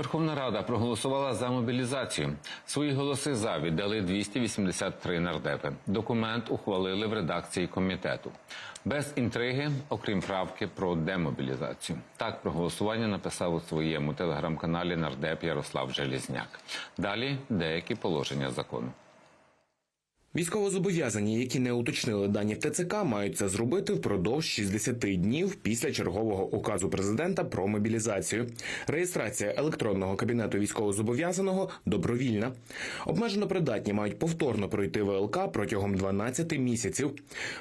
Верховна Рада проголосувала за мобілізацію. Свої голоси за віддали 283 нардепи. Документ ухвалили в редакції комітету. Без інтриги, окрім правки про демобілізацію. Так про голосування написав у своєму телеграм-каналі нардеп Ярослав Желізняк. Далі деякі положення закону. Військовозобов'язані, які не уточнили дані в ТЦК, мають це зробити впродовж 60 днів після чергового указу президента про мобілізацію. Реєстрація електронного кабінету військовозобов'язаного добровільна. Обмежено придатні мають повторно пройти ВЛК протягом 12 місяців.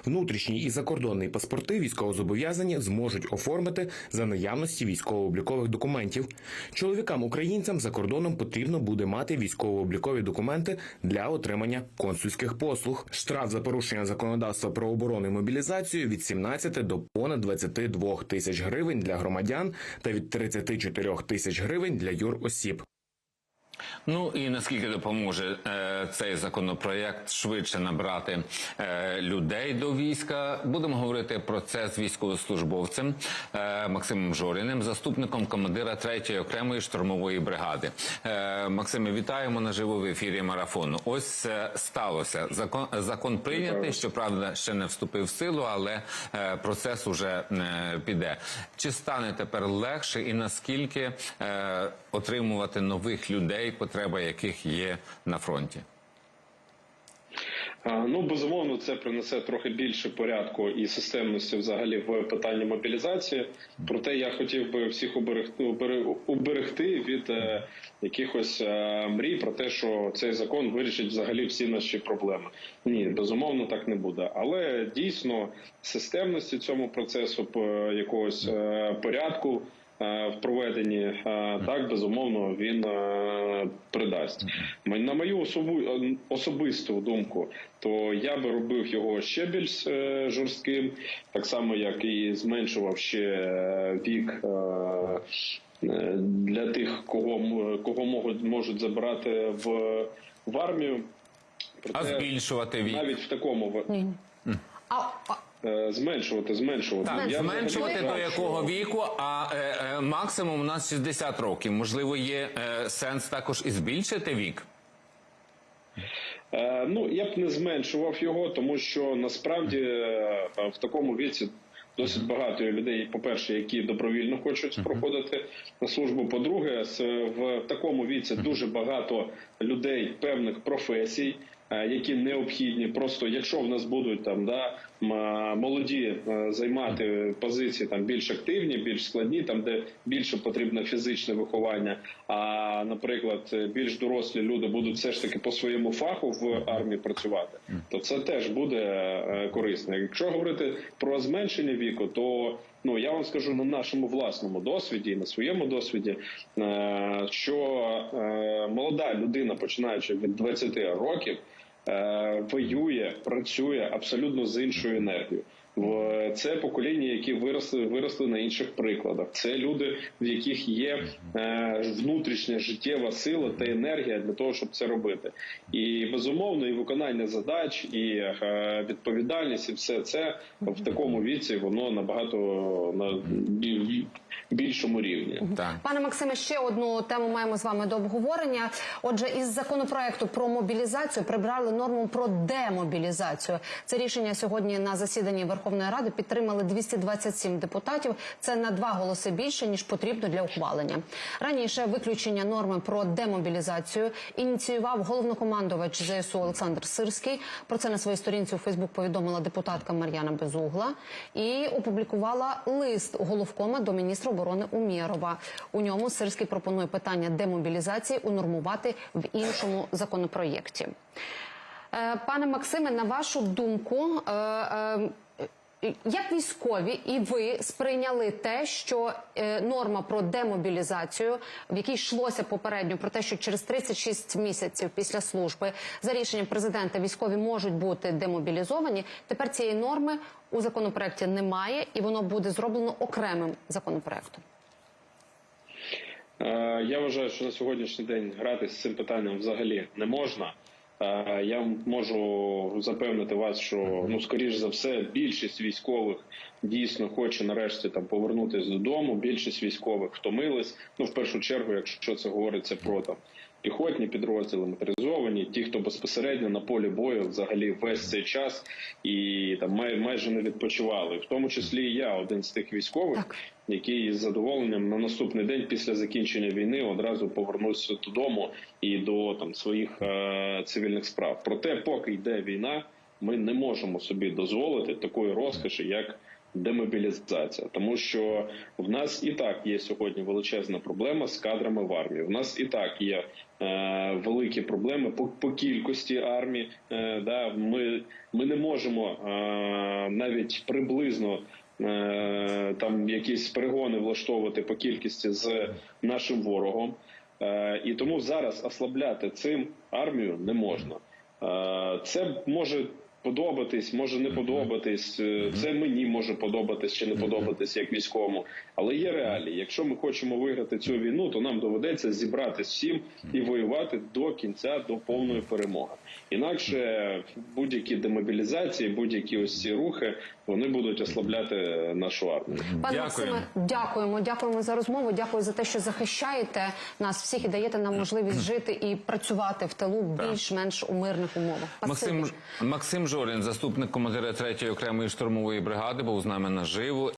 Внутрішні і закордонні паспорти військовозобов'язані зможуть оформити за наявності військово-облікових документів. Чоловікам українцям за кордоном потрібно буде мати військово-облікові документи для отримання консульських послуг. Штраф за порушення законодавства про оборону і мобілізацію від 17 до понад 22 тисяч гривень для громадян та від 34 тисяч гривень для юросіб. Ну і наскільки допоможе е, цей законопроєкт швидше набрати е, людей до війська, будемо говорити про це з військовослужбовцем е, Максимом Жоріним, заступником командира 3-ї окремої штурмової бригади. Е, Максиме, вітаємо наживо в ефірі марафону. Ось це сталося. Закон закон прийнятий. Щоправда, ще не вступив в силу, але е, процес уже е, піде. Чи стане тепер легше, і наскільки е, отримувати нових людей, потреба яких є на фронті? Ну безумовно, це принесе трохи більше порядку і системності взагалі в питанні мобілізації. Проте я хотів би всіх уберегти уберегти від е, якихось е, мрій про те, що цей закон вирішить взагалі всі наші проблеми. Ні, безумовно, так не буде. Але дійсно системності цьому процесу якогось е, порядку. Е, В проведенні е, так безумовно він е, придасть на мою особу особисту думку. То я би робив його ще більш жорстким, так само як і зменшував ще вік для тих, кого кого можуть можуть забрати в, в армію. А збільшувати вік? навіть в такому Ні. А, а зменшувати, зменшувати. Так, Я зменшувати до якого віку, а е, е, максимум у нас 60 років. Можливо, є е, сенс також і збільшити вік. Е, Ну я б не зменшував його, тому що насправді е, в такому віці досить багато людей. По перше, які добровільно хочуть проходити на службу. По-друге, в такому віці дуже багато людей певних професій. Е, Які необхідні, просто якщо в нас будуть там да молоді е, займати позиції там більш активні, більш складні, там де більше потрібно фізичне виховання. А наприклад, е, більш дорослі люди будуть все ж таки по своєму фаху в армії працювати, то це теж буде е, корисно. Якщо говорити про зменшення віку, то ну я вам скажу на нашому власному досвіді, на своєму досвіді, е, що е, молода людина, починаючи від 20 років, е, воює, працює абсолютно з іншою енергією. В- Це покоління, які виросли виросли на інших прикладах. Це люди, в яких є е, внутрішня життєва сила та енергія для того, щоб це робити. І безумовно, і виконання задач, і е, відповідальність, і все це в такому віці воно набагато на більшому рівні. Так. Пане Максиме, ще одну тему маємо з вами до обговорення. Отже, із законопроекту про мобілізацію прибрали норму про демобілізацію. Це рішення сьогодні на засіданні Верховної Ради підтримали 227 депутатів. Це на два голоси більше ніж потрібно для ухвалення. Раніше виключення норми про демобілізацію ініціював головнокомандувач ЗСУ Олександр Сирський. Про це на своїй сторінці у Фейсбук повідомила депутатка Мар'яна Безугла і опублікувала лист головкома до міністра оборони Умєрова. У ньому Сирський пропонує питання демобілізації унормувати в іншому законопроєкті. Е, Пане Максиме, на вашу думку, е, е, як військові і ви сприйняли те, що е, норма про демобілізацію, в якій йшлося попередньо про те, що через 36 місяців після служби за рішенням президента військові можуть бути демобілізовані. Тепер цієї норми у законопроекті немає, і воно буде зроблено окремим законопроектом. Е, Я вважаю, що на сьогоднішній день грати з цим питанням взагалі не можна. Я можу запевнити вас, що ну скоріш за все більшість військових дійсно хоче нарешті там повернутися додому. Більшість військових втомились. Ну в першу чергу, якщо це говориться про там піхотні підрозділи, моторизовані, ті, хто безпосередньо на полі бою взагалі весь цей час і там май, майже не відпочивали, в тому числі і я один з тих військових, Так. який з задоволенням на наступний день після закінчення війни одразу повернувся додому і до там своїх е- цивільних справ. Проте, поки йде війна, ми не можемо собі дозволити такої розкоші, як демобілізація, тому що в нас і так є сьогодні величезна проблема з кадрами в армії. В нас і так є е, великі проблеми по, по кількості армії. Е, да, ми, ми не можемо е, навіть приблизно. е, Там якісь перегони влаштовувати по кількості з нашим ворогом, Е, і тому зараз ослабляти цим армію не можна. Е, Це може подобатись, може не подобатись. Е, Це мені може подобатись чи не подобатись як військовому. Але є реалії. Якщо ми хочемо виграти цю війну, то нам доведеться зібратись всім і воювати до кінця, до повної перемоги. Інакше будь-які демобілізації, будь-які ось ці рухи, вони будуть ослабляти нашу армію. Пане Максиме, дякуємо. Дякуємо за розмову. Дякую за те, що захищаєте нас всіх і даєте нам можливість жити і працювати в тилу більш-менш у мирних умовах. Максим Максим Жорін, заступник командира 3-ї окремої штурмової бригади, був з нами наживо.